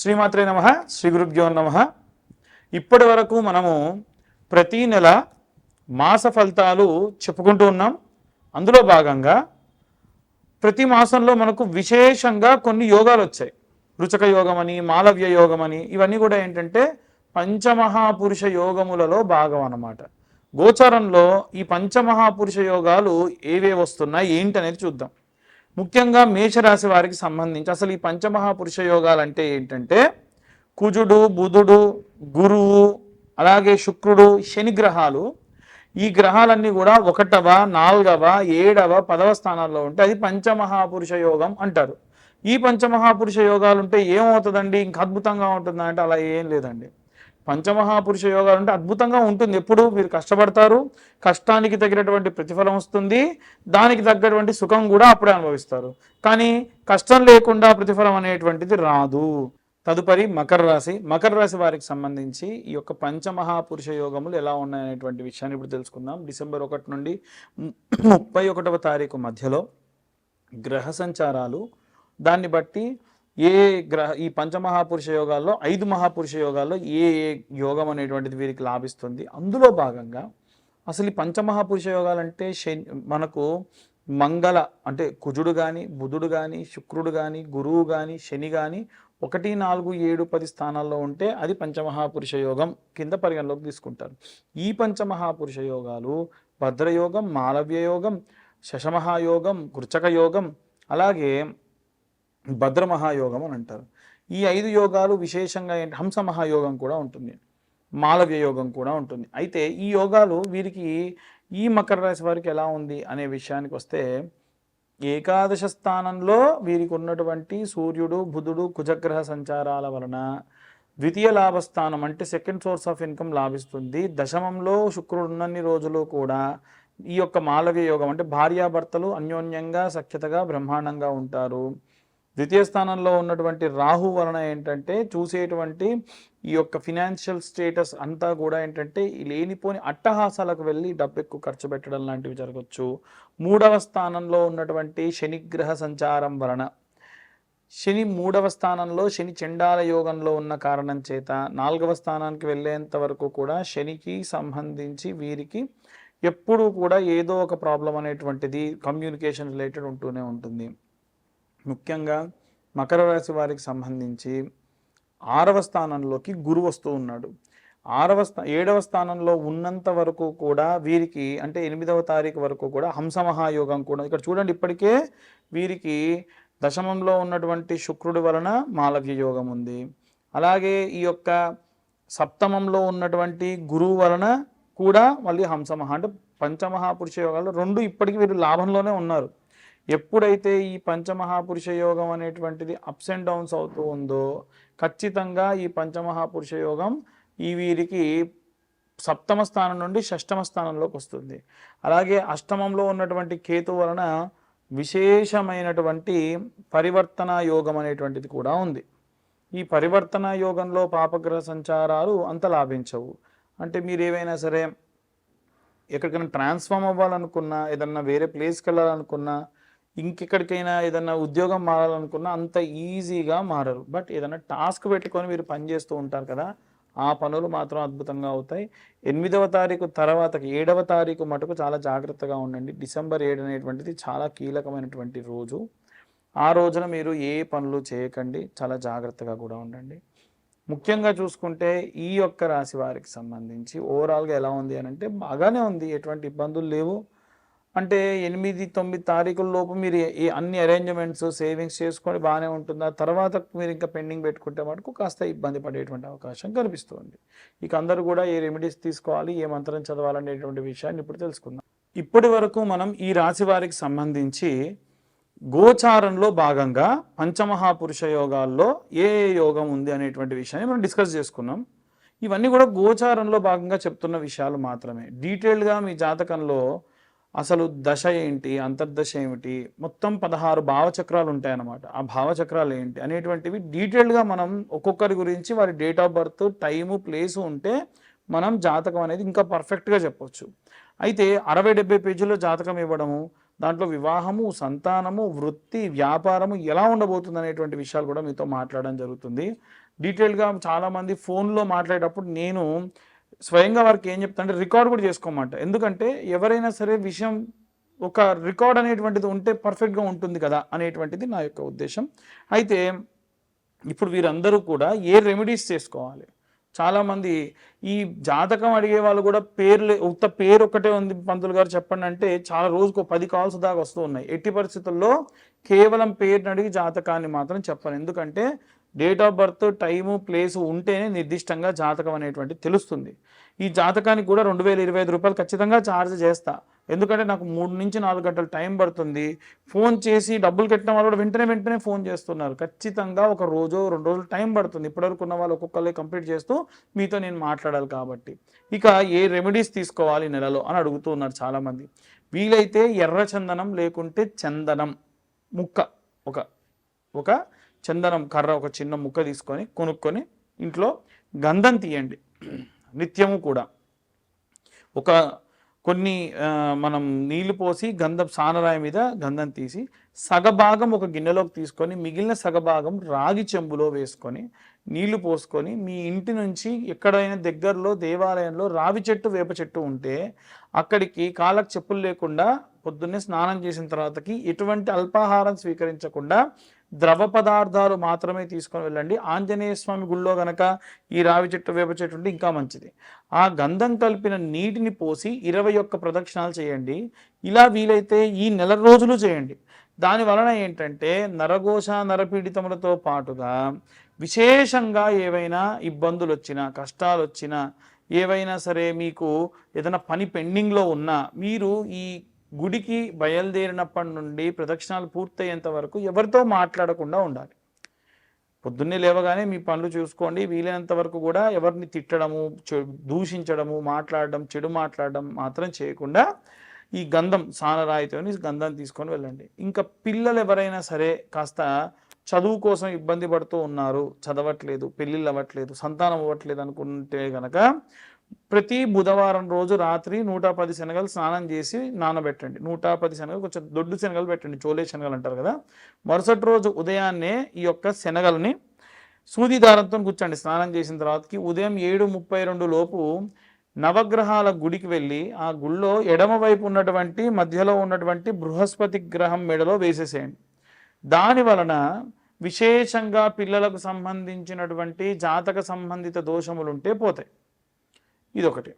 శ్రీమాత్రే నమ శ్రీ గురుభ్యో నమ. ఇప్పటి వరకు మనము ప్రతి నెల మాస ఫలితాలు చెప్పుకుంటూ ఉన్నాం. అందులో భాగంగా ప్రతి మాసంలో మనకు విశేషంగా కొన్ని యోగాలు వచ్చాయి. రుచక యోగం అని మాలవ్య యోగం అని ఇవన్నీ కూడా ఏంటంటే పంచమహాపురుష యోగములలో భాగం అన్నమాట. గోచారంలో ఈ పంచమహాపురుష యోగాలు ఏవే వస్తున్నాయి ఏంటనేది చూద్దాం. ముఖ్యంగా మేషరాశి వారికి సంబంధించి అసలు ఈ పంచమహాపురుష యోగాలు అంటే ఏంటంటే కుజుడు బుధుడు గురువు అలాగే శుక్రుడు శని గ్రహాలు. ఈ గ్రహాలన్నీ కూడా ఒకటవ నాలుగవ ఏడవ పదవ స్థానాల్లో ఉంటే అది పంచమహాపురుష యోగం అంటారు. ఈ పంచమహాపురుష యోగాలు ఉంటే ఏమవుతుందండి? ఇంకా అద్భుతంగా ఉంటుందా అంటే అలా ఏం లేదండి. పంచమహాపురుష యోగాలు అంటే అద్భుతంగా ఉంటుంది. ఎప్పుడు మీరు కష్టపడతారు కష్టానికి తగినటువంటి ప్రతిఫలం వస్తుంది దానికి తగ్గటువంటి సుఖం కూడా అప్పుడే అనుభవిస్తారు. కానీ కష్టం లేకుండా ప్రతిఫలం అనేటువంటిది రాదు. తదుపరి మకర రాశి. మకర రాశి వారికి సంబంధించి ఈ యొక్క పంచమహాపురుష యోగములు ఎలా ఉన్నాయనేటువంటి విషయాన్ని ఇప్పుడు తెలుసుకుందాం. డిసెంబర్ ఒకటి నుండి ముప్పై ఒకటవ తారీఖు మధ్యలో గ్రహ సంచారాలు. దాన్ని బట్టి ఏ గ్రహ ఈ పంచమహాపురుష యోగాల్లో ఐదు మహాపురుష యోగాల్లో ఏ ఏ యోగం అనేటువంటిది వీరికి లాభిస్తుంది? అందులో భాగంగా అసలు ఈ పంచమహాపురుష యోగాలు అంటే శని మనకు మంగళ అంటే కుజుడు కానీ బుధుడు కానీ శుక్రుడు కానీ గురువు కానీ శని కానీ ఒకటి నాలుగు ఏడు పది స్థానాల్లో ఉంటే అది పంచమహాపురుష యోగం కింద పరిగణలోకి తీసుకుంటారు. ఈ పంచమహాపురుష యోగాలు భద్రయోగం మాలవ్య యోగం శశమహాయోగం కృచక యోగం అలాగే భద్రమహాయోగం అని అంటారు. ఈ ఐదు యోగాలు విశేషంగా ఏంటి? హంస మహాయోగం కూడా ఉంటుంది. మాలవ్య యోగం కూడా ఉంటుంది. అయితే ఈ యోగాలు వీరికి ఈ మకర రాశి వారికి ఎలా ఉంది అనే విషయానికి వస్తే ఏకాదశ స్థానంలో వీరికి ఉన్నటువంటి సూర్యుడు బుధుడు కుజగ్రహ సంచారాల వలన ద్వితీయ లాభస్థానం అంటే సెకండ్ సోర్స్ ఆఫ్ ఇన్కమ్ లాభిస్తుంది. దశమంలో శుక్రుడు ఉన్నన్ని రోజులు కూడా ఈ యొక్క మాలవ్య యోగం అంటే భార్యాభర్తలు అన్యోన్యంగా సఖ్యతగా బ్రహ్మాండంగా ఉంటారు. ద్వితీయ స్థానంలో ఉన్నటువంటి రాహు వలన ఏంటంటే చూసేటువంటి ఈ యొక్క ఫినాన్షియల్ స్టేటస్ అంతా కూడా ఏంటంటే ఈ లేనిపోని అట్టహాసాలకు వెళ్ళి డబ్బు ఎక్కువ ఖర్చు పెట్టడం లాంటివి జరగచ్చు. మూడవ స్థానంలో ఉన్నటువంటి శనిగ్రహ సంచారం వలన. శని మూడవ స్థానంలో శని చండాల యోగంలో ఉన్న కారణం చేత నాలుగవ స్థానానికి వెళ్ళేంత వరకు కూడా శనికి సంబంధించి వీరికి ఎప్పుడూ కూడా ఏదో ఒక ప్రాబ్లం అనేటువంటిది కమ్యూనికేషన్ రిలేటెడ్ ఉంటూనే ఉంటుంది. ముఖ్యంగా మకర రాశి వారికి సంబంధించి ఆరవ స్థానంలోకి గురు వస్తూ ఉన్నాడు. ఆరవ స్థా ఏడవ స్థానంలో ఉన్నంత వరకు కూడా వీరికి అంటే ఎనిమిదవ తారీఖు వరకు కూడా హంస మహాయోగం కూడా ఇక్కడ చూడండి ఇప్పటికే వీరికి దశమంలో ఉన్నటువంటి శుక్రుడి వలన మాలవ్య యోగం ఉంది. అలాగే ఈ యొక్క సప్తమంలో ఉన్నటువంటి గురువు వలన కూడా మళ్ళీ హంసమహా అంటే పంచమహాపురుష యోగాలు రెండు ఇప్పటికీ వీరు లాభంలోనే ఉన్నారు. ఎప్పుడైతే ఈ పంచమహాపురుష యోగం అనేటువంటిది అప్స్ అండ్ డౌన్స్ అవుతూ ఉందో ఖచ్చితంగా ఈ పంచమహాపురుష యోగం ఈ వీరికి సప్తమ స్థానం నుండి షష్టమ స్థానంలోకి వస్తుంది. అలాగే అష్టమంలో ఉన్నటువంటి కేతు వలన విశేషమైనటువంటి పరివర్తన యోగం అనేటువంటిది కూడా ఉంది. ఈ పరివర్తన యోగంలో పాపగ్రహ సంచారాలు అంత లాభించవు. అంటే మీరు ఏవైనా సరే ఎక్కడికైనా ట్రాన్స్ఫార్మ్ అవ్వాలనుకున్నా ఏదన్నా వేరే ప్లేస్కి వెళ్ళాలనుకున్నా ఇంకెక్కడికైనా ఏదైనా ఉద్యోగం మారాలనుకున్నా అంత ఈజీగా మారరు. బట్ ఏదైనా టాస్క్ పెట్టుకొని మీరు పని చేస్తూ ఉంటారు కదా ఆ పనులు మాత్రం అద్భుతంగా అవుతాయి. ఎనిమిదవ తారీఖు తర్వాత ఏడవ తారీఖు మటుకు చాలా జాగ్రత్తగా ఉండండి. డిసెంబర్ ఏడు అనేటువంటిది చాలా కీలకమైనటువంటి రోజు. ఆ రోజున మీరు ఏ పనులు చేయకండి చాలా జాగ్రత్తగా కూడా ఉండండి. ముఖ్యంగా చూసుకుంటే ఈ యొక్క రాశి వారికి సంబంధించి ఓవరాల్గా ఎలా ఉంది అని అంటే బాగానే ఉంది. ఎటువంటి ఇబ్బందులు లేవు. అంటే ఎనిమిది తొమ్మిది తారీఖుల లోపు మీరు ఈ అన్ని అరేంజ్మెంట్స్ సేవింగ్స్ చేసుకొని బాగానే ఉంటుంది? ఆ తర్వాత మీరు ఇంకా పెండింగ్ పెట్టుకుంటే మటుకు కాస్త ఇబ్బంది పడేటువంటి అవకాశం కనిపిస్తుంది. ఇక అందరూ కూడా ఏ రెమెడీస్ తీసుకోవాలి ఏ మంత్రం చదవాలనేటువంటి విషయాన్ని ఇప్పుడు తెలుసుకుందాం. ఇప్పటి వరకు మనం ఈ రాశి వారికి సంబంధించి గోచారంలో భాగంగా పంచమహాపురుష యోగాల్లో ఏ ఏ యోగం ఉంది అనేటువంటి విషయాన్ని మనం డిస్కస్ చేసుకున్నాం. ఇవన్నీ కూడా గోచారంలో భాగంగా చెప్తున్న విషయాలు మాత్రమే. డీటెయిల్డ్గా మీ జాతకంలో అసలు దశ ఏంటి? అంతర్దశ ఏమిటి? మొత్తం పదహారు భావచక్రాలు ఉంటాయన్నమాట ఆ భావచక్రాలు ఏంటి అనేటువంటివి డీటెయిల్డ్గా మనం ఒక్కొక్కరి గురించి వారి date of birth time place ఉంటే మనం జాతకం అనేది ఇంకా పర్ఫెక్ట్గా చెప్పొచ్చు. అయితే అరవై డెబ్బై పేజీల్లో జాతకం ఇవ్వడము దాంట్లో వివాహము సంతానము వృత్తి వ్యాపారము ఎలా ఉండబోతుంది అనేటువంటి విషయాలు కూడా మీతో మాట్లాడడం జరుగుతుంది. డీటెయిల్గా చాలామంది ఫోన్లో మాట్లాడేటప్పుడు నేను స్వయంగా వారికి ఏం చెప్తా అంటే రికార్డ్ కూడా చేసుకోమంట. ఎందుకంటే ఎవరైనా సరే విషయం ఒక రికార్డ్ అనేటువంటిది ఉంటే పర్ఫెక్ట్గా ఉంటుంది కదా అనేటువంటిది నా యొక్క ఉద్దేశం. అయితే ఇప్పుడు వీరందరూ కూడా ఏ రెమెడీస్ చేసుకోవాలి? చాలామంది ఈ జాతకం అడిగే వాళ్ళు కూడా పేర్లు ఉత్త పేరు ఒక్కటే ఉంది పంతులు గారు చెప్పండి అంటే చాలా రోజుకు పది కాల్స్ దాకా వస్తూ ఉన్నాయి. ఎట్టి పరిస్థితుల్లో కేవలం పేరుని అడిగి జాతకాన్ని మాత్రం చెప్పను. ఎందుకంటే date of birth time place ఉంటేనే నిర్దిష్టంగా జాతకం అనేటువంటి తెలుస్తుంది. ఈ జాతకానికి కూడా రెండు వేల ఇరవై ఐదు రూపాయలు ఖచ్చితంగా ఛార్జ్ చేస్తా. ఎందుకంటే నాకు మూడు నుంచి నాలుగు గంటలు టైం పడుతుంది. ఫోన్ చేసి డబ్బులు కట్టిన వాళ్ళు కూడా వెంటనే వెంటనే ఫోన్ చేస్తున్నారు. ఖచ్చితంగా ఒక రోజు రెండు రోజులు టైం పడుతుంది. ఇప్పటివరకు ఉన్న వాళ్ళు ఒక్కొక్కరి కంప్లీట్ చేస్తూ మీతో నేను మాట్లాడాలి కాబట్టి. ఇక ఏ రెమెడీస్ తీసుకోవాలి నెలలో అని అడుగుతూ ఉన్నారు చాలామంది. వీలైతే ఎర్ర చందనం లేకుంటే చందనం ముక్క ఒక ఒక చందనం కర్ర ఒక చిన్న ముక్క తీసుకొని కొనుక్కొని ఇంట్లో గంధం తీయండి. నిత్యము కూడా. ఒక కొన్ని మనం నీళ్ళు పోసి గంధం సానరాయి మీద గంధం తీసి సగభాగం ఒక గిన్నెలోకి తీసుకొని మిగిలిన సగభాగం రాగి చెంబులో వేసుకొని నీళ్ళు పోసుకొని మీ ఇంటి నుంచి ఎక్కడైనా దగ్గరలో దేవాలయంలో రావి చెట్టు వేప చెట్టు ఉంటే అక్కడికి కాళ్ళకు చెప్పులు లేకుండా పొద్దున్నే స్నానం చేసిన తర్వాతకి ఎటువంటి అల్పాహారం స్వీకరించకుండా ద్రవ పదార్థాలు మాత్రమే తీసుకొని వెళ్ళండి. ఆంజనేయ స్వామి గుళ్ళో గనక ఈ రావి చెట్టు వేప చెట్టు ఉంటే ఇంకా మంచిది. ఆ గంధం కలిపిన నీటిని పోసి ఇరవై ఒక్క ప్రదక్షిణాలు చేయండి. ఇలా వీలైతే ఈ నెల రోజులు చేయండి. దాని వలన ఏంటంటే నరఘోష నరపీడితములతో పాటుగా విశేషంగా ఏవైనా ఇబ్బందులు వచ్చినా కష్టాలు వచ్చినా ఏవైనా సరే మీకు ఏదైనా పని పెండింగ్లో ఉన్నా మీరు ఈ గుడికి బయలుదేరినప్పటి నుండి ప్రదక్షిణాలు పూర్తయ్యేంత వరకు ఎవరితో మాట్లాడకుండా ఉండాలి. పొద్దున్నే లేవగానే మీ పనులు చూసుకోండి. వీలైనంత వరకు కూడా ఎవరిని తిట్టడము దూషించడము మాట్లాడడం చెడు మాట్లాడడం మాత్రం చేయకుండా ఈ గంధం సానరాయితోని గంధం తీసుకొని వెళ్ళండి. ఇంకా పిల్లలు ఎవరైనా సరే కాస్త చదువు కోసం ఇబ్బంది పడుతూ ఉన్నారు చదవట్లేదు పెళ్ళిళ్ళు అవ్వట్లేదు సంతానం అవ్వట్లేదు అనుకుంటే కనుక ప్రతి బుధవారం రోజు రాత్రి నూట పది శనగలు స్నానం చేసి నానబెట్టండి. నూట పది శనగలు కొంచెం దొడ్డు శనగలు పెట్టండి చోలే శనగలు అంటారు కదా. మరుసటి రోజు ఉదయాన్నే ఈ యొక్క శనగల్ని సూది దారంతో కూర్చోండి. స్నానం చేసిన తర్వాతకి ఉదయం ఏడు ముప్పై రెండు లోపు నవగ్రహాల గుడికి వెళ్ళి ఆ గుళ్ళో ఎడమ వైపు ఉన్నటువంటి మధ్యలో ఉన్నటువంటి బృహస్పతి గ్రహం మెడలో వేసేసేయండి. దాని వలన విశేషంగా పిల్లలకు సంబంధించినటువంటి జాతక సంబంధిత దోషములుంటే పోతాయి. ఇదొకటి.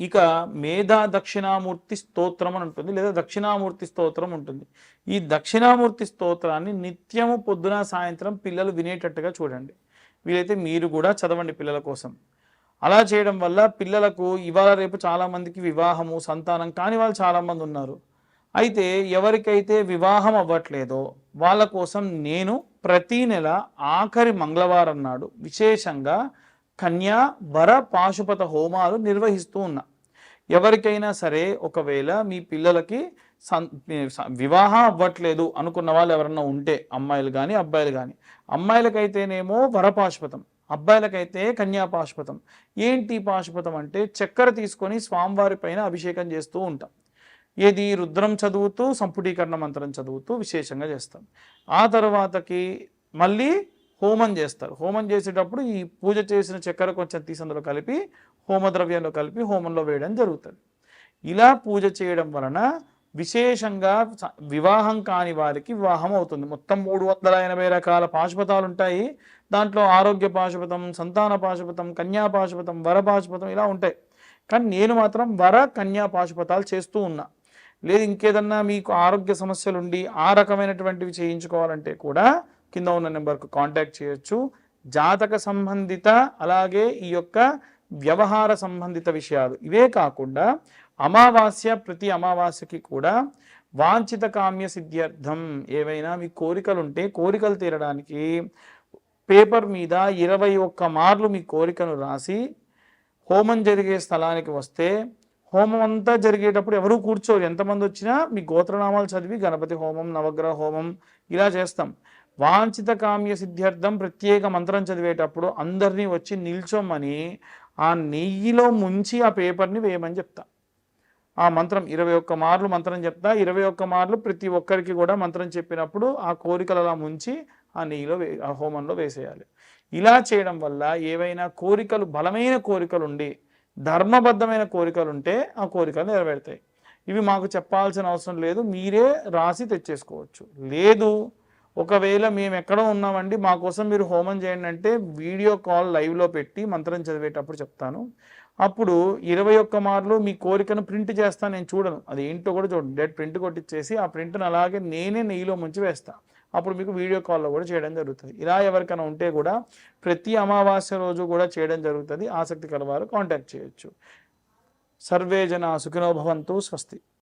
ఇక మేధా దక్షిణామూర్తి స్తోత్రం అని ఉంటుంది లేదా దక్షిణామూర్తి స్తోత్రం ఉంటుంది. ఈ దక్షిణామూర్తి స్తోత్రాన్ని నిత్యము పొద్దున సాయంత్రం పిల్లలు వినేటట్టుగా చూడండి. వీలైతే మీరు కూడా చదవండి పిల్లల కోసం. అలా చేయడం వల్ల పిల్లలకు ఇవాళ రేపు చాలామందికి వివాహము సంతానం కాని వాళ్ళు చాలామంది ఉన్నారు. అయితే ఎవరికైతే వివాహం అవ్వట్లేదో వాళ్ళ కోసం నేను ప్రతి నెల ఆఖరి మంగళవారం నాడు విశేషంగా కన్యా వర పాశుపత హోమాలు నిర్వహిస్తూ ఉన్నా. ఎవరికైనా సరే ఒకవేళ మీ పిల్లలకి వివాహం అవ్వట్లేదు అనుకున్న వాళ్ళు ఎవరన్నా ఉంటే అమ్మాయిలు కానీ అబ్బాయిలు కానీ అమ్మాయిలకైతేనేమో వరపాశుపతం అబ్బాయిలకైతే కన్యాపాశుపతం ఏంటి పాశుపతం అంటే చక్కెర తీసుకొని స్వామివారి పైన అభిషేకం చేస్తూ ఉంటాం. ఏది రుద్రం చదువుతూ సంపుటీకరణ మంత్రం చదువుతూ విశేషంగా చేస్తాం. ఆ తర్వాతకి మళ్ళీ హోమం చేస్తారు. హోమం చేసేటప్పుడు ఈ పూజ చేసిన చక్కెర కొంచెం తీసి అందులో కలిపి హోమద్రవ్యంలో కలిపి హోమంలో వేయడం జరుగుతుంది. ఇలా పూజ చేయడం వలన విశేషంగా వివాహం కాని వారికి వివాహం అవుతుంది. మొత్తం మూడు వందల ఎనభై రకాల పాశుపతాలు ఉంటాయి. దాంట్లో ఆరోగ్య పాశుపతం సంతాన పాశుపతం కన్యా పాశుపతం వర పాశుపతం ఇలా ఉంటాయి. కానీ నేను మాత్రం వర కన్యా పాశుపతాలు చేస్తూ ఉన్నా. లేదు ఇంకేదన్నా మీకు ఆరోగ్య సమస్యలు ఉండి ఆ రకమైనటువంటివి చేయించుకోవాలంటే కూడా కింద ఉన్న నెంబర్కు కాంటాక్ట్ చేయొచ్చు. జాతక సంబంధిత అలాగే ఈ యొక్క వ్యవహార సంబంధిత విషయాలు. ఇవే కాకుండా అమావాస్య ప్రతి అమావాస్యకి కూడా వాంఛిత కామ్య సిద్ధ్యర్థం ఏవైనా మీ కోరికలు ఉంటే కోరికలు తీరడానికి పేపర్ మీద ఇరవై ఒక్క మార్లు మీ కోరికను రాసి హోమం జరిగే స్థలానికి వస్తే హోమం అంతా జరిగేటప్పుడు ఎవరు కూర్చోరు. ఎంతమంది వచ్చినా మీ గోత్రనామాలు చదివి గణపతి హోమం నవగ్రహ హోమం ఇలా చేస్తాం. వాంఛిత కామ్య సిద్ధ్యర్థం ప్రత్యేక మంత్రం చదివేటప్పుడు అందరినీ వచ్చి నిల్చోమని ఆ నెయ్యిలో ముంచి ఆ పేపర్ని వేయమని చెప్తా. ఆ మంత్రం ఇరవై ఒక్క మార్లు మంత్రం చెప్తా. ఇరవై ఒక్క మార్లు ప్రతి ఒక్కరికి కూడా మంత్రం చెప్పినప్పుడు ఆ కోరికలు అలా ముంచి ఆ నెయ్యిలో వే ఆ హోమంలో వేసేయాలి. ఇలా చేయడం వల్ల ఏవైనా కోరికలు బలమైన కోరికలు ఉండి ధర్మబద్ధమైన కోరికలు ఉంటే ఆ కోరికలు నెరవేరుతాయి. ఇవి మాకు చెప్పాల్సిన అవసరం లేదు. మీరే రాసి తెచ్చేసుకోవచ్చు. లేదు ఒకవేళ మేము ఎక్కడ ఉన్నామండి మా కోసం మీరు హోమం చేయండి అంటే వీడియో కాల్ లైవ్లో పెట్టి మంత్రం చదివేటప్పుడు చెప్తాను. అప్పుడు ఇరవై ఒక్క మార్లు మీ కోరికను ప్రింట్ చేస్తాను నేను చూడను. అది ఏంటో కూడా చూడండి. డెట్ ప్రింట్ కొట్టించేసి ఆ ప్రింట్ను అలాగే నేనే నెయ్యిలో ముంచి వేస్తాను అప్పుడు మీకు వీడియో కాల్లో కూడా చేయడం జరుగుతుంది. ఇలా ఎవరికైనా ఉంటే కూడా ప్రతి అమావాస్య రోజు కూడా చేయడం జరుగుతుంది. ఆసక్తి కలవారు కాంటాక్ట్ చేయొచ్చు. సర్వే జన సుఖినోభవంతో స్వస్తి.